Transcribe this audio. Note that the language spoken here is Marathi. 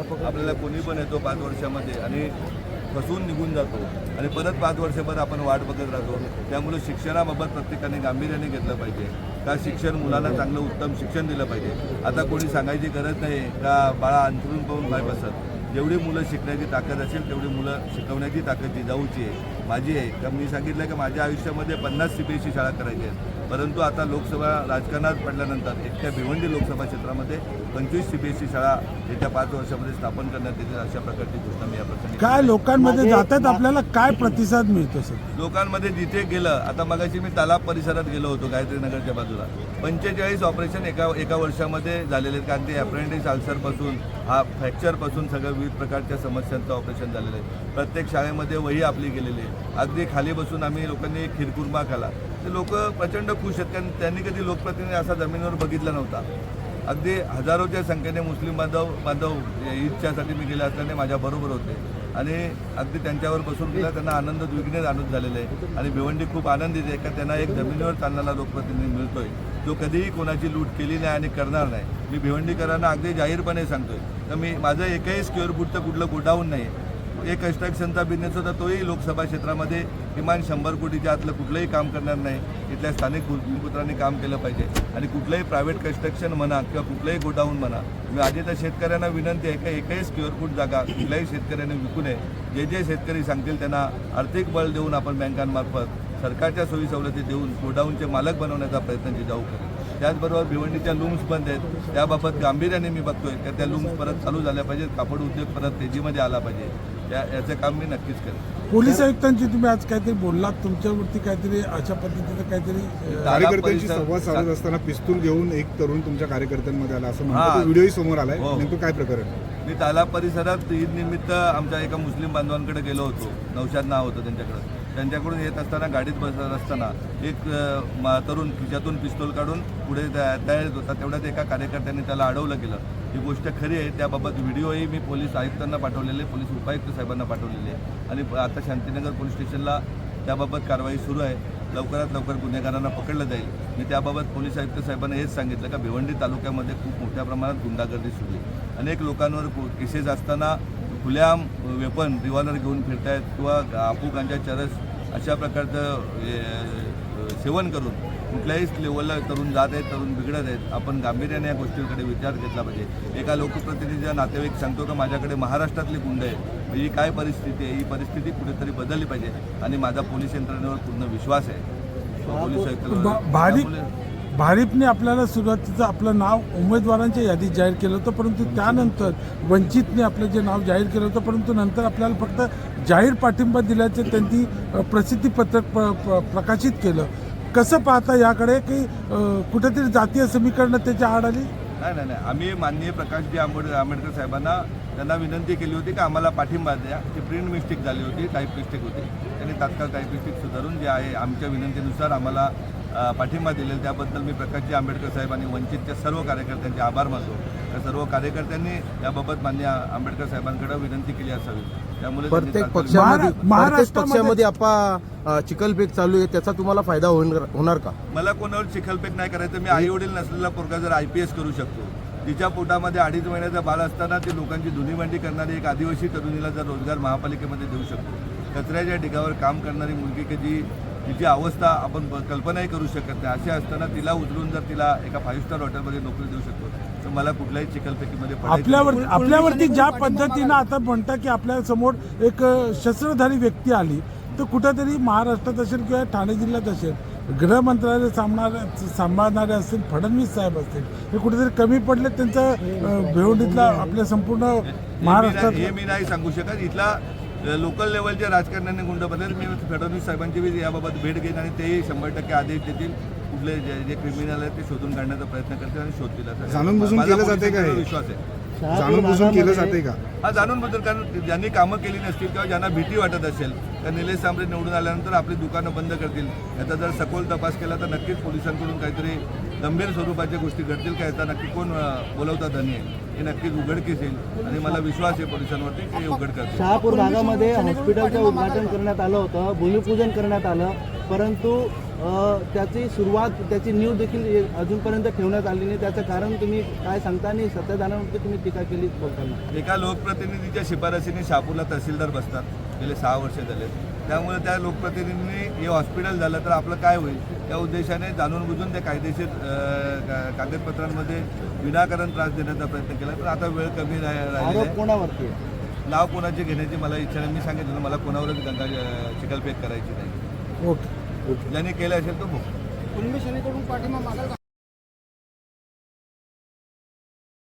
आपल्याला कोणी पण येतो पाच वर्षामध्ये आणि फसून निघून जातो. आणि परत पाच वर्षभर आपण वाट बघत राहतो. त्यामुळे शिक्षणाबाबत प्रत्येकाने गांभीर्याने घेतलं पाहिजे. का शिक्षण मुलांना चांगलं उत्तम शिक्षण दिलं पाहिजे? आता कोणी सांगायची गरज नाही का बाळा अंथरून पाहून काय बसत. जेवढी मुलं शिकण्याची ताकद असेल तेवढी मुलं शिकवण्याची ताकद जिजाऊची आहे. माझी आहे. का मी सांगितलं की माझ्या आयुष्यामध्ये पन्नास सी बी एस शाळा करायची आहेत परंतु आता लोकसभा राजकारणात पडल्यानंतर एकट्या भिवंडी लोकसभा क्षेत्रामध्ये पंचवीस सी बी एस शाळा येत्या पाच वर्षामध्ये स्थापन करण्यात येतील अशा प्रकारची घोषणा मी या प्रसंगी काय लोकांमध्ये जातात? आपल्याला काय प्रतिसाद मिळतो सर? लोकांमध्ये जिथे गेलं आता मगाशी मी तालाब परिसरात गेलो होतो गायत्री नगरच्या बाजूला. पंचेचाळीस ऑपरेशन एका एका वर्षामध्ये झालेले आहेत कारण ते अप्रेंटिस अल्सरपासून हा फ्रॅक्चरपासून सगळं विविध प्रकारच्या समस्यांचं ऑपरेशन झालेलं आहे. प्रत्येक शाळेमध्ये वही आपली गेलेली आहे. अगदी खाली बसून आम्ही लोकांनी खिरकुर्मा खाला. ते लोक प्रचंड खुश आहेत कारण त्यांनी कधी लोकप्रतिनिधी असा जमिनीवर बघितला नव्हता. अगदी हजारोच्या संख्येने मुस्लिम बांधव बांधव ईदच्यासाठी मी गेले असल्याने माझ्याबरोबर होते. आणि अगदी त्यांच्यावर बसून गेला त्यांना आनंद द्विगुणित आनंद झालेला आहे. आणि भिवंडी खूप आनंदित आहे का त्यांना एक जमिनीवर चालणारा लोकप्रतिनिधी मिळतोय. जो कधीही कोणाची लूट केली नाही आणि करणार नाही. मी भिवंडीकरांना अगदी जाहीरपणे सांगतोय. तर मी माझं एकही स्क्वेअर फूटचं कुठलं गोडाऊन नाही आहे एक कन्स्ट्रक्शनचा बिझनेस होता तोही लोकसभा क्षेत्रामध्ये किमान शंभर कोटीच्या आतलं कुठलंही काम करणार नाही. इथल्या स्थानिक भूमिपुत्रांनी काम केलं पाहिजे. आणि कुठलंही प्रायव्हेट कन्स्ट्रक्शन म्हणा किंवा कुठलंही गोडाऊन म्हणा मी आधी तर शेतकऱ्यांना विनंती आहे का एकही स्क्वेअर फूट जागा कुठल्याही शेतकऱ्याने विकू नये. जे जे शेतकरी सांगतील त्यांना आर्थिक बळ देऊन आपण बँकांमार्फत सरकारच्या सोयी सवलती देऊन गोडाऊनचे मालक बनवण्याचा प्रयत्न जिजाऊ करेल त्याचबरोबर भिवंडीच्या लूम्स बंद आहेत. त्याबाबत गांभीर्याने मी बघतोय की त्या लूम्स परत चालू झाल्या पाहिजेत. कापड उद्योग परत तेजीमध्ये आला पाहिजे. त्या याचं काम मी नक्कीच करेन. पोलीस आयुक्तांची तुम्ही आज काहीतरी बोललात तुमच्यावरती काहीतरी अशा पद्धतीचं काहीतरी कार्यकर्त्यांशी परिसर- संवाद साधत असताना पिस्तूल घेऊन एक तरुण तुमच्या कार्यकर्त्यांमध्ये आला असं हा. व्हिडिओही समोर आलाय. हो. नेमकं काय प्रकरण? मी तालाब परिसरात ईद निमित्त आमच्या एका मुस्लिम बांधवांकडे गेलो होतो. नौशाद नाव होतं त्यांच्याकडं. त्यांच्याकडून येत असताना गाडीत बसत असताना एक अ, मा- तरुण खिशातून पिस्तूल काढून पुढे त्या- तयार होता. तेवढ्यात एका कार्यकर्त्यांनी त्याला अडवलं गेलं. ही गोष्ट खरी आहे. त्याबाबत व्हिडिओही मी पोलीस आयुक्तांना पाठवलेले पोलीस उपायुक्त साहेबांना पाठवलेले आहे. आणि आता शांतीनगर पोलीस स्टेशनला त्याबाबत कारवाई सुरू आहे. लवकरात लवकर गुन्हेगारांना पकडलं जाईल. मी त्याबाबत पोलीस आयुक्त साहेबांना हेच सांगितलं का भिवंडी तालुक्यामध्ये खूप मोठ्या प्रमाणात गुंडागर्दी सुरू आहे. अनेक लोकांवर केसेस असताना खुल्या वेपन रिव्हॉल्वर घेऊन फिरतायत किंवा आपू गांजा चरस अशा प्रकारचं सेवन करून कुठल्याही लेवलला तरुण जात आहेत तरुण बिघडत आहेत आपण गांभीर्याने या गोष्टींकडे विचार घेतला पाहिजे. एका लोकप्रतिनिधीचा नातेवाईक सांगतो का माझ्याकडे महाराष्ट्रातली गुंड आहे ही काय परिस्थिती आहे? ही परिस्थिती कुठेतरी बदलली पाहिजे. आणि माझा पोलीस यंत्रणेवर पूर्ण विश्वास आहे. भारिप भारिपने आपल्याला सुरुवातीचं आपलं नाव उमेदवारांच्या यादीत जाहीर केलं होतं परंतु त्यानंतर वंचितने आपलं जे नाव जाहीर केलं होतं परंतु नंतर आपल्याला फक्त जाहीर पाठिंबा दिल्याचं त्यांनी प्रसिद्धीपत्रक प्र- प्र- प्रकाशित केलं. कसं पाहता याकडे की कुठेतरी जातीय समीकरण त्याच्या आड आली? नाही नाही नाही. आम्ही माननीय प्रकाशजी आंबेड आंबेडकर साहेबांना त्यांना विनंती केली होती की आम्हाला पाठिंबा द्या. ती प्रिंट मिस्टेक झाली होती टाईप मिस्टेक होती. त्यांनी तात्काळ टाईप मिस्टेक सुधारून जे आहे आमच्या विनंतीनुसार आम्हाला पाठिंबा दिलेला त्याबद्दल मी प्रकाशजी आंबेडकर साहेब आणि वंचितच्या सर्व कार्यकर्त्यांचे आभार मानतो. त्या सर्व कार्यकर्त्यांनी याबाबत मान्य आंबेडकर साहेबांकडे विनंती केली असावी. त्यामुळे प्रत्येक पक्षामध्ये महारा- प्रत्येक महाराष्ट्रामध्ये- पक्षामध्ये आपा अ, चिखलफेक चालू आहे. त्याचा तुम्हाला फायदा होणार होणार का? मला कोणावर चिखलपेक नाही करायचं. मी आई वडील नसलेला पोरगा जर आय पी एस करू शकतो. तिच्या पोटामध्ये अडीच महिन्याचा बाळ असताना ती लोकांची धुनीमांडी करणारी एक आदिवासी तरुणीला जर रोजगार महापालिकेमध्ये देऊ शकतो. कचऱ्याच्या ढिगावर काम करणारी मुलगी की जी तिची अवस्था आपण कल्पनाही करू शकत नाही अशी असताना तिला उचलून जर तिला एका फाईव्ह स्टार हॉटेलमध्ये नोकरी देऊ शकतो तर मला कुठल्याही चिखलपेकीमध्ये पडायचं आपल्यावर नाही. आपल्यावरती ज्या पद्धतीनं आता म्हणता की आपल्यासमोर एक शस्त्रधारी व्यक्ती आली तर कुठेतरी महाराष्ट्रात असेल किंवा ठाणे जिल्ह्यात असेल गृह मंत्रालय सांभाळणारे सांभाळणारे असतील फडणवीस साहेब असतील हे कुठेतरी कमी पडले त्यांचं भिवंडीतला आपल्या संपूर्ण महाराष्ट्रात हे मी नाही सांगू शकत इथला लोकल लेवलच्या राजकारण्यांनी गुंड बदल. मी फडणवीस साहेबांची बी याबाबत भेट घेईन आणि तेही शंभर टक्के आदेश देतील. कुठले जे जे क्रिमिनल आहेत ते शोधून काढण्याचा प्रयत्न करतील आणि शोधतील असं जाणून बुजून माझा केलं जाते का हे? पोलिसांवर विश्वास आहे. जाणून बुजून केलं जाते का? हा जाणून बद्दल कारण ज्यांनी कामं केली नसतील किंवा ज्यांना भीती वाटत असेल तर निलेश सांबरे निवडून आल्यानंतर आपली दुकानं बंद करतील. याचा जर सखोल तपास केला तर नक्कीच पोलिसांकडून काहीतरी गंभीर स्वरूपाच्या गोष्टी घडतील का याचा नक्की कोण अं, बोलवतात आणि हे नक्कीच उघडकीस येईल. आणि मला विश्वास आहे पोलिसांवरती की हे उघड करतील शहापूर भागामध्ये हॉस्पिटलचं उद्घाटन करण्यात आलं होतं भूमिपूजन करण्यात आलं परंतु त्याची सुरुवात त्याची नीव देखील अजूनपर्यंत ठेवण्यात आली नाही. त्याचं कारण तुम्ही काय सांगता आणि सत्ताधाऱ्यांवरती तुम्ही टीका केली बोलताना? एका लोकप्रतिनिधीच्या शिफारसीने शहापूरला तहसीलदार बसतात. गेले सहा वर्ष झाले. त्यामुळे त्या लोकप्रतिनिधींनी हे हॉस्पिटल झालं तर आपलं काय होईल? त्या उद्देशाने जाणून बुजून त्या कायदेशीर कागदपत्रांमध्ये विनाकारण त्रास देण्याचा प्रयत्न केला. पण आता वेळ कमी कोणावरती आहे. नाव कोणाचे घेण्याची मला इच्छा नाही. मी सांगितलं मला कोणावरच गंगा अं, चिखलफेक करायची नाही. ओके. ज्यांनी केलं असेल तो पाठिंबा मागाल का